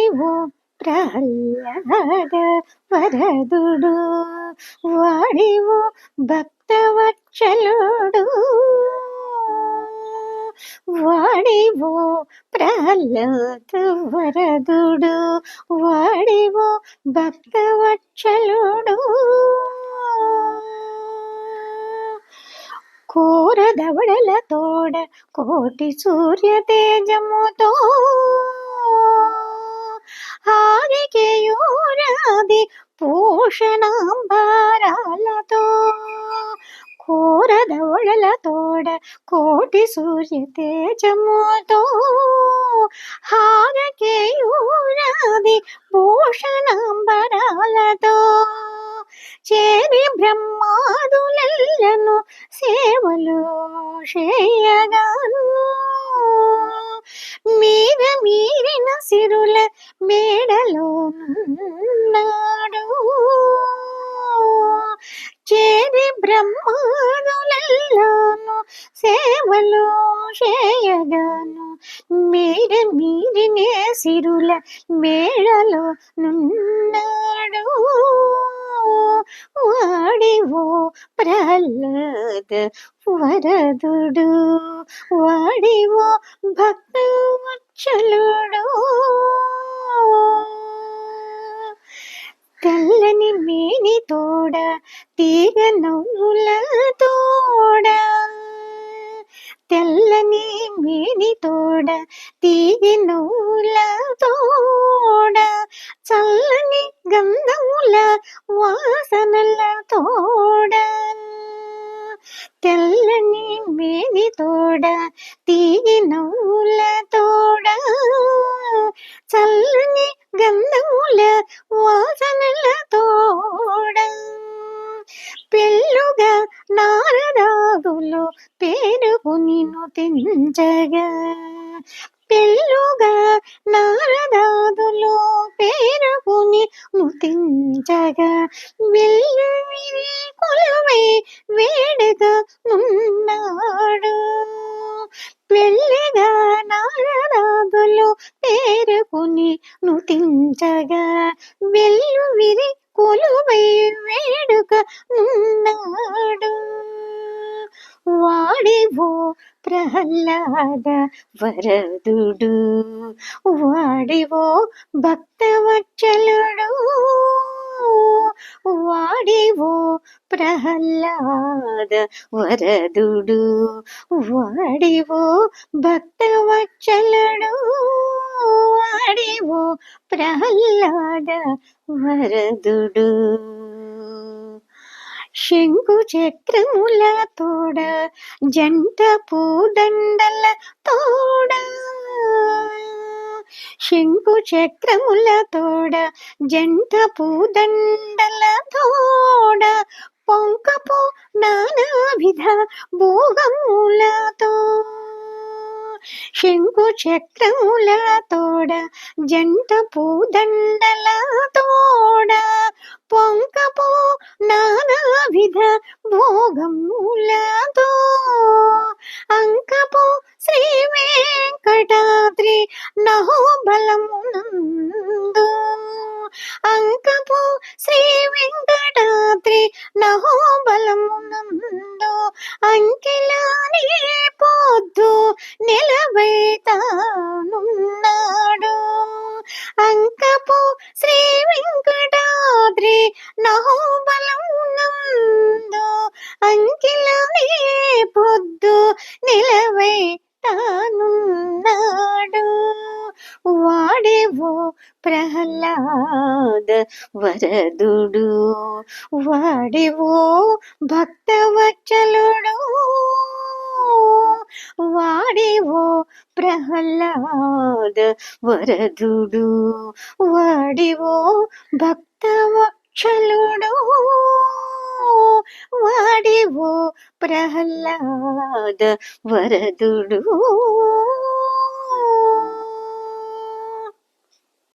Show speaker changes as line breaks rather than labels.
నీవు ప్రహ్లాద వరదుడు వాడివు భక్తవక్షలుడు వాడివో ప్రహ్లాద వరదుడు వాడివో భక్తవత్సలుడు. కోరదవడల తోడ కోటి సూర్య తేజముతో ఆదికేయూరాది పోషణాంబారాలతో కోరదవడల తోడ కోటి సూర్య తేజముతో హారకేయూరాది భూషణాంబరాలతో చేరి బ్రహ్మాదులను సేవలు చేయగాను మీర మీరిన సిరుల మేడలో నాడు చేరి బ్రహ్మాదులను సేవలు చేయగాను మీద మీరినే సిరుల మేడలో నున్నాడు. వాడివో ప్రహ్లాద వరదుడు వాడివో భక్త వచ్చలుడు మేని తోడ తీగ నవ్వుల తోడ తెల్లని మేని తోడ తీగ నవ్వుల తోడ చల్లని గంధముల వాసనల తోడ తెల్లని మేని తోడ తీగి నవ్వుల తోడ చల్లని గంధముల వాసనల తోడ నుతించగా పెళ్ళుగా నారదాదులు పేరుకుని ముతించగా వెళ్ళు కొలవై వేడుగా ఉన్నాడు పెళ్ళిగా నారదాదులు పేరుకుని నుతించగా వెళ్ళు విరి కొలువై వేడుక ఉన్నాడు వాడేవో ప్రహ్లాద వరదుడు. వాడివో భక్తవత్సలుడు. వాడేవో ప్రహ్లాద వరదుడు. వాడివో భక్తవత్సలుడు. వాడేవో ప్రహ్లాద వరదుడు. శంకు చక్రముల తోడ జంట పూదండల తోడ. శంకు చక్రముల తోడ జంట పూదండల తోడ. పొంకపు నానావిధ భోగములతో శంకు చక్రముల తోడ జంట పూదండల తోడ. పొంకపు నానావిధ భోగములతో. అంకపు శ్రీ వెంకటాద్రి నహోబలమునందు. అంకపు శ్రీ వెంకటాద్రి నహోబలమునందు. అంకిలానే పొద్దు నిలబైతానున్నాడు నిలవై తానున్నాడు. వాడేవో ప్రహ్లాద వరదుడు. వాడేవో భక్తవచ్చలుడు వాడేవో ప్రహ్లాద వరదుడు. వాడివో భక్తవక్షలుడు వాడేవో ప్రహ్లాద వరదుడు.